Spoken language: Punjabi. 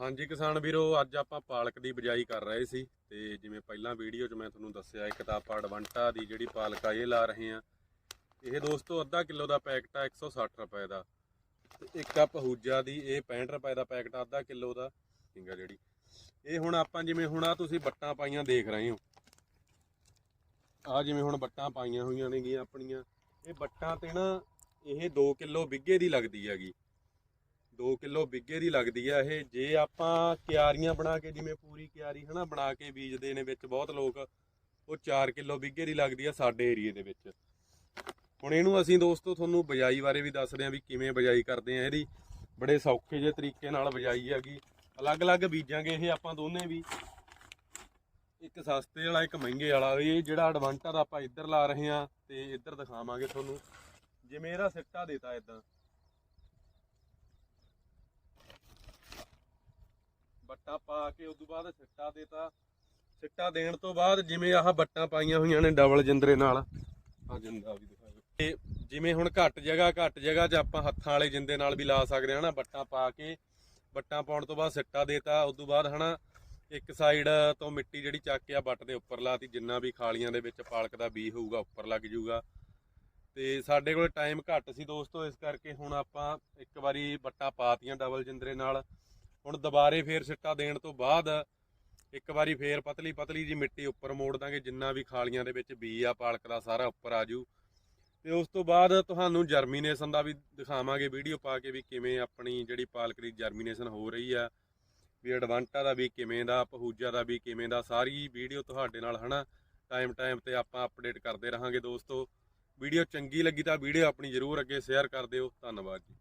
ਹਾਂਜੀ ਕਿਸਾਨ ਵੀਰੋ, ਅੱਜ ਆਪਾਂ ਪਾਲਕ ਦੀ ਬਿਜਾਈ ਕਰ ਰਹੇ ਸੀ ਤੇ ਜਿਵੇਂ ਪਹਿਲਾਂ ਵੀਡੀਓ 'ਚ ਮੈਂ ਤੁਹਾਨੂੰ ਦੱਸਿਆ, ਇੱਕ ਤਾਂ ਆਪਾਂ ਅਡਵੰਟਾ ਦੀ ਜਿਹੜੀ ਪਾਲਕ ਆ, ਇਹ ਲਾ ਰਹੇ ਆ ਇਹ ਦੋਸਤੋ ਅੱਧਾ ਕਿਲੋ ਦਾ ਪੈਕਟ ਆ 160 ਰੁਪਏ ਦਾ। ਤੇ ਇੱਕ ਆ ਪਹੂਜਾ ਦੀ, ਇਹ 65 ਰੁਪਏ ਦਾ ਪੈਕਟ ਆ, ਅੱਧਾ ਕਿਲੋ ਦਾ। ਸਿੰਗਾ ਜਿਹੜੀ। ਇਹ ਹੁਣ ਆਪਾਂ ਜਿਵੇਂ ਹੁਣ ਆ ਤੁਸੀਂ ਬੱਟਾਂ ਪਾਈਆਂ ਦੇਖ ਰਹੇ ਹੋ। ਆ ਜਿਵੇਂ ਹੁਣ ਬੱਟਾਂ ਪਾਈਆਂ ਹੋਈਆਂ ਨੇਗੀਆਂ ਆਪਣੀਆਂ। ਇਹ ਬੱਟਾਂ ਤੇ ਨਾ ਇਹ 2 ਕਿਲੋ ਵਿੱਗੇ ਦੀ ਲੱਗਦੀ ਹੈਗੀ। 2 ਕਿਲੋ ਵਿੱਗੇ ਦੀ ਲੱਗਦੀ ਆ ਇਹ। ਜੇ ਆਪਾਂ ਕਿਆਰੀਆਂ ਬਣਾ ਕੇ, ਜਿਵੇਂ ਪੂਰੀ ਕਿਆਰੀ ਹਨਾ, ਬਣਾ ਕੇ ਬੀਜਦੇ ਨੇ ਵਿੱਚ ਬਹੁਤ ਲੋਕ, ਉਹ 4 ਕਿਲੋ ਵਿੱਗੇ ਦੀ ਲੱਗਦੀ ਆ ਸਾਡੇ ਏਰੀਏ ਦੇ ਵਿੱਚ। ਹੁਣ ਇਹਨੂੰ ਅਸੀਂ ਦੋਸਤੋ ਤੁਹਾਨੂੰ ਬਜਾਈ ਬਾਰੇ ਵੀ ਦੱਸਦੇ ਆ ਵੀ ਕਿਵੇਂ ਬਜਾਈ ਕਰਦੇ ਆ ਇਹਦੀ। ਬੜੇ ਸੌਖੇ ਜਿਹੇ ਤਰੀਕੇ ਨਾਲ ਬਜਾਈ ਹੈਗੀ। ਅਲੱਗ-ਅਲੱਗ ਬੀਜਾਂਗੇ ਇਹ ਆਪਾਂ ਦੋਨੇ ਵੀ। ਇੱਕ ਸਸਤੇ ਵਾਲਾ, ਇੱਕ ਮਹਿੰਗੇ ਵਾਲਾ। ਇਹ ਜਿਹੜਾ ਐਡਵਾਂਟਾ ਆਪਾਂ ਇੱਧਰ ਲਾ ਰਹੇ ਆ, ਤੇ ਇੱਧਰ ਦਿਖਾਵਾਂਗੇ ਤੁਹਾਨੂੰ। ਜਿਵੇਂ ਇਹਦਾ ਸਿੱਟਾ ਦੇਤਾ ਇਦਾਂ। ਬੱਟਾ ਕੇ ਉਸ ਤੋਂ ਬਾਅਦ ਸਿੱਟਾ ਦੇਤਾ। ਸਿੱਟਾ ਦੇਣ ਤੋਂ ਬਾਅਦ ਜਿਵੇਂ ਆਹ ਬੱਟਾਂ ਪਾਈਆਂ ਹੋਈਆਂ ਨੇ ਡਬਲ ਜਿੰਦਰੇ ਨਾਲ। ਆ ਜਿੰਦਾ ਵੀ ਦਿਖਾਓ ਤੇ ਜਿਵੇਂ ਹੁਣ ਘੱਟ ਜਗ੍ਹਾ ਘੱਟ ਜਗ੍ਹਾ 'ਚ ਆਪਾਂ ਹੱਥਾਂ ਵਾਲੇ ਜਿੰਦੇ ਨਾਲ ਵੀ ਲਾ ਸਕਦੇ ਹਾਂ ਨਾ, ਬੱਟਾਂ ਪਾ ਕੇ। ਬੱਟਾਂ ਪਾਉਣ ਤੋਂ ਬਾਅਦ ਸਿੱਟਾ ਦੇਤਾ ਉਸ ਤੋਂ ਬਾਅਦ ਹਨਾ ਇੱਕ ਸਾਈਡ ਤੋਂ ਮਿੱਟੀ ਜਿਹੜੀ ਚੱਕ ਕੇ ਆ ਬੱਟ ਦੇ ਉੱਪਰ ਲਾਤੀ, ਜਿੰਨਾ ਵੀ ਖਾਲੀਆਂ ਦੇ ਵਿੱਚ ਪਾਲਕ ਦਾ ਬੀ ਹੋਊਗਾ, ਉੱਪਰ ਲੱਗ ਜਾਊਗਾ। ਤੇ ਸਾਡੇ ਕੋਲ ਟਾਈਮ ਘੱਟ ਸੀ ਦੋਸਤੋ, ਇਸ ਕਰਕੇ ਹੁਣ ਆਪਾਂ ਇੱਕ ਵਾਰੀ ਬੱਟਾਂ ਪਾਤੀਆਂ ਡਬਲ ਜਿੰਦਰੇ ਨਾਲ। ਹੁਣ ਦੁਬਾਰੇ ਫੇਰ ਸਿੱਟਾ ਦੇਣ ਤੋਂ ਬਾਅਦ ਇੱਕ ਵਾਰੀ ਫੇਰ ਪਤਲੀ ਪਤਲੀ ਜੀ ਮਿੱਟੀ ਉੱਪਰ ਮੋੜ ਦਾਂਗੇ, ਜਿੰਨਾ ਵੀ ਖਾਲੀਆਂ ਦੇ ਵਿੱਚ ਬੀ ਆ, ਪਾਲਕ ਦਾ ਸਾਰਾ ਉੱਪਰ ਆ ਜੂ ਤੇ ਉਸ ਤੋਂ ਬਾਅਦ ਤੁਹਾਨੂੰ ਜਰਮੀਨੇਸ਼ਨ ਦਾ ਵੀ ਦਿਖਾਵਾਂਗੇ, ਵੀਡੀਓ ਪਾ ਕੇ ਵੀ ਕਿਵੇਂ ਆਪਣੀ ਜਿਹੜੀ ਪਾਲਕ ਦੀ ਜਰਮੀਨੇਸ਼ਨ ਹੋ ਰਹੀ ਆ। ਵੀ ਐਡਵਾਂਟਾ ਦਾ ਵੀ ਕਿਵੇਂ ਦਾ ਪਹੂਜਾ ਦਾ ਵੀ ਕਿਵੇਂ ਦਾ, ਸਾਰੀ ਵੀਡੀਓ ਤੁਹਾਡੇ ਨਾਲ ਹਨਾ ਟਾਈਮ ਟਾਈਮ ਤੇ ਆਪਾਂ ਅਪਡੇਟ ਕਰਦੇ ਰਹਾਂਗੇ ਦੋਸਤੋ। ਵੀਡੀਓ ਚੰਗੀ ਲੱਗੀ ਤਾਂ ਵੀਡੀਓ ਆਪਣੀ ਜਰੂਰ ਅੱਗੇ ਸ਼ੇਅਰ ਕਰ ਦਿਓ। ਧੰਨਵਾਦ ਜੀ।